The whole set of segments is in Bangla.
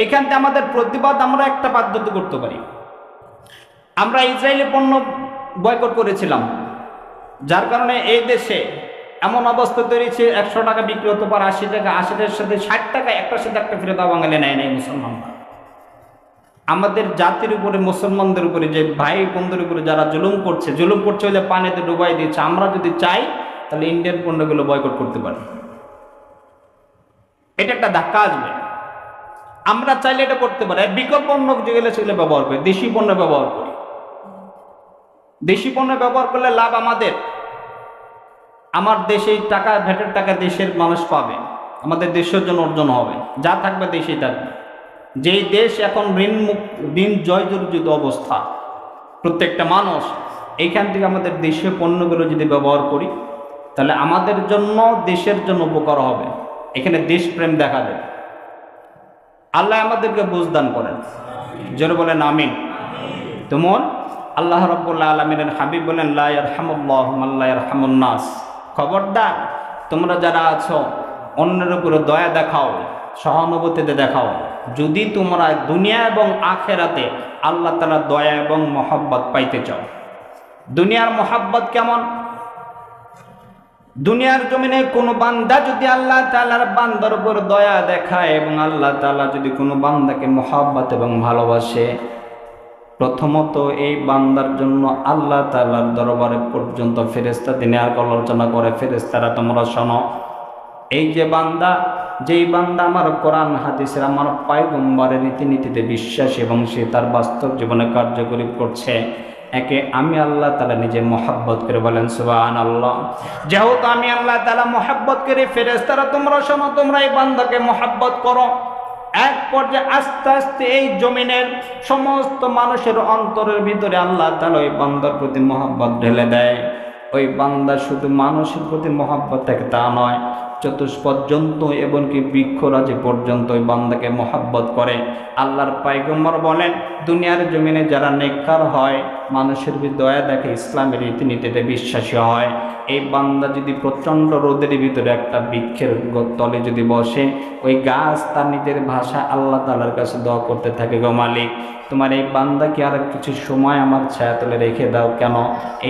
এইখানতে আমাদের প্রতিবাদ আমরা একটা পদ্ধতি করতে পারি। আমরা ইসরায়েলি পণ্য বয়কট করেছিলাম, যার কারণে এই দেশে এমন অবস্থা তৈরি হয়েছে, একশো টাকা বিক্রি হতে পারে, আশি টাকা, আশিটার সাথে ষাট টাকা, একটার সাথে একটা ফেরত বাঙালি নেয় নাই মুসলমানরা। আমাদের জাতির উপরে, মুসলমানদের উপরে, যে ভাই বোনদের উপরে যারা জুলুম করছে জুলুম করছে যে পানিতে ডুবাই দিচ্ছে আমরা যদি চাই, তাহলে ইন্ডিয়ান পণ্যগুলো বয়কট করতে পারি। এটা একটা ধাক্কা আসবে। আমরা চাইলে এটা করতে পারি। বিকল্প পণ্য যেগুলো সেগুলো ব্যবহার করি। দেশি পণ্য ব্যবহার করি। দেশি পণ্য ব্যবহার করলে লাভ আমাদের। আমার দেশে টাকা ভ্যাটের টাকা দেশের মানুষ পাবে। আমাদের দেশের জন্য অর্জন হবে। যা থাকবে দেশেই থাকবে যেই দেশ এখন ঋণ মুক্ত ঋণ জয় জর্জিত অবস্থা, প্রত্যেকটা মানুষ, এইখান থেকে আমাদের দেশীয় পণ্যগুলো যদি ব্যবহার করি, তাহলে আমাদের জন্য দেশের জন্য উপকার হবে। এখানে দেশপ্রেম দেখা দেবে আল্লাহ আমাদেরকে বুঝদান করেন। জোরে বলেন আমিন। তুমন আল্লাহ রব্বুল্লাহ আলমিনের হাবিব বলেন হামুন্নাস খবরদার, তোমরা যারা আছো, অন্যের উপরে দয়া দেখাও, সহানুভূতিতে দেখাও। যদি তোমরা দুনিয়া এবং আখেরাতে আল্লাহ তালা দয়া এবং মহাব্বত পাইতে চাও। দুনিয়ার মহাব্বত কেমন? দুনিয়ার জমিনে কোনো বান্দা যদি আল্লাহ তালার বান্দার উপর দয়া দেখায় এবং আল্লাহ তালা যদি কোনো বান্দাকে মহাব্বত এবং ভালোবাসে, প্রথমত এই বান্দার জন্য আল্লাহ তালার দরবারে পর্যন্ত ফেরেস্তা দিনে আর আলোচনা করে ফেরেস্তারা তোমরা শোনো, এই যে বান্দা, যেই বান্দা আমার কোরআন, হাদিসের আমার পায়গম্বরের রীতিনীতিতে বিশ্বাস এবং সে তার বাস্তব জীবনে কার্যকরী করছে একে আমি আল্লাহ তালা নিজে মহাব্বত করে বলেন সুবাহান আল্লাহ যেহেতু আমি আল্লাহ তালা মহাব্বত করে ফেরেস তারা তোমরা শোনো, তোমরা এই বান্দাকে মহাব্বত করো। এক পর্যায়ে আস্তে আস্তে এই জমিনের সমস্ত মানুষের অন্তরের ভিতরে আল্লাহ তালা ওই বান্দার প্রতি মহাব্বত ঢেলে দেয়। ওই বান্দা শুধু মানুষের প্রতি মহাব্বত থাকে তা নয় চতুষ পর্যন্ত এমনকি বৃক্ষরাজি পর্যন্ত ওই বান্দাকে মহাব্বত করে। আল্লাহর পাইগম্বর বলেন, দুনিয়ার জমিনে যারা নেককার হয়, মানুষের দয়া দেখে ইসলামের রীতিনীতিতে বিশ্বাসী হয়। এই বান্দা যদি প্রচণ্ড রোদের ভিতরে একটা বৃক্ষের তলে যদি বসে, ওই গাছ তার নিজের ভাষা আল্লাহ তালার কাছে দোয়া করতে থাকে, গো মালিক, তোমার এই বান্দাকে আর কিছু সময় আমার ছায়াতলে রেখে দাও কেন?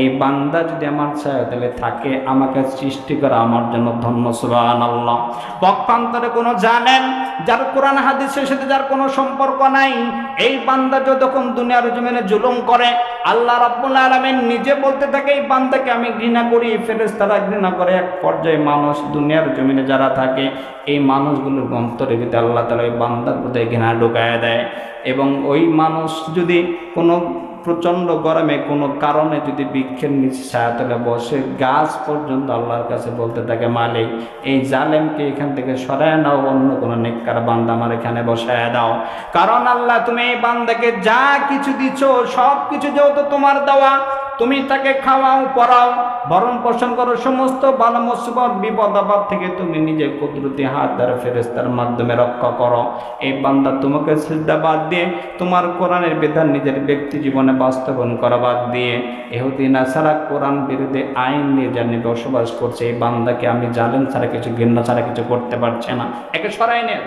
এই বান্দা যদি আমার ছায়াতলে থাকে, আমাকে সৃষ্টি করা আমার জন্য ধন্য আল্লাহ পক্ষান্তরে কোনো জানেন, যার কোরআন হাদিসের সাথে যার কোনো সম্পর্ক নাই, এই বান্দা যতক্ষণ দুনিয়ার জমিনে জুলুম করে, আল্লাহ রাব্বুল আলামিন নিজে বলতে থাকে, এই বান্দাকে আমি ঘৃণা করি, ফেরেশতারা ঘৃণা করে। এক পর্যায়ে মানুষ দুনিয়ার জমিনে যারা থাকে, এই মানুষগুলোর অন্তরের ভিতরে আল্লাহ তালা ওই বান্দার প্রতি ঘৃণা ঢুকায় দেয়। এবং ওই মানুষ যদি কোনো প্রচণ্ড গরমে কোনো কারণে যদি বৃক্ষের নিচে ছায়াতলে বসে, গাছ পর্যন্ত আল্লাহর কাছে বলতে থাকে, মালিক, এই জালেমকে এখান থেকে সরায় নাও, অন্য কোনো নেককার বান্দা আমার এখানে বসায় দাও। কারণ আল্লাহ, তুমি এই বান্দাকে যা কিছু দিচ্ছ সব কিছু যেহেতু তোমার দেওয়া তুমি তাকে খাওয়াও, পড়াও, ভরণ পোষণ করো, সমস্ত ভালো মুসিবত, বিপদ আপদ থেকে তুমি নিজে কুদরতি হাত দ্বারা ফেরেস্তার মাধ্যমে রক্ষা করো। এই বান্দা তোমাকে সিদ্ধা বাদ দিয়ে তোমার কোরআনের বিধান নিজের ব্যক্তি জীবনে বাস্তবায়ন করা বাদ দিয়ে এহুদি ছাড়া কোরআন বিরুদ্ধে আইন নিয়ে জানি বসবাস করছে, এই বান্দাকে আমি জালেম ছাড়া কিছু, ঘৃণা ছাড়া কিছু করতে পারছে না। একে সরাই নিয়ে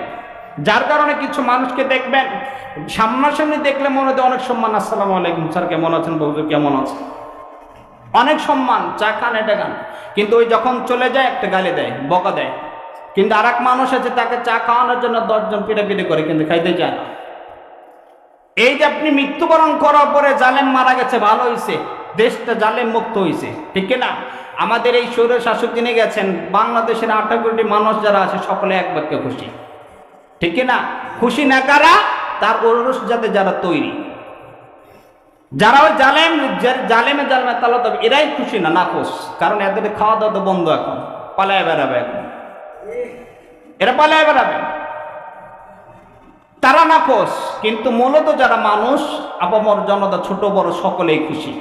যার কারণে কিছু মানুষকে দেখবেন, সামনাসামনি দেখলে মনে হয় অনেক সম্মান, আসসালামু আলাইকুম স্যার, কেমন আছেন? বৌদি কেমন আছেন? অনেক সম্মান, চা খান, এটা খান। কিন্তু ওই যখন চলে যায়, একটা গালি দেয়, বকা দেয়। কিন্তু আর মানুষ আছে, তাকে চা খাওয়ানোর জন্য দশজন পিটাপিটি করে, কিন্তু খাইতে চায় না। এই যে আপনি মৃত্যুবরণ করার পরে জালেম মারা গেছে, ভালো হয়েছে দেশটা জালেম মুক্ত হয়েছে ঠিক না? আমাদের এই সৌর শাসক যিনি গেছেন, বাংলাদেশের আঠারো কোটি মানুষ যারা আছে, সকলে এক বাক্যে খুশি। ঠিক না? খুশি না কারা? তার ওরস যাতে যারা তৈরি। যারা ওই জালেম জালেমে জালেমে তালা তবে এরাই খুশি না না খুশ কারণ এদের খাওয়া দাওয়া তো বন্ধ এখন, পালায় বেড়াবে এখন। এরা পালায় বেড়াবে। তারা না খুশ কিন্তু মূলত যারা মানুষ, আপামর জনতা, ছোট, বড়, সকলেই খুশি।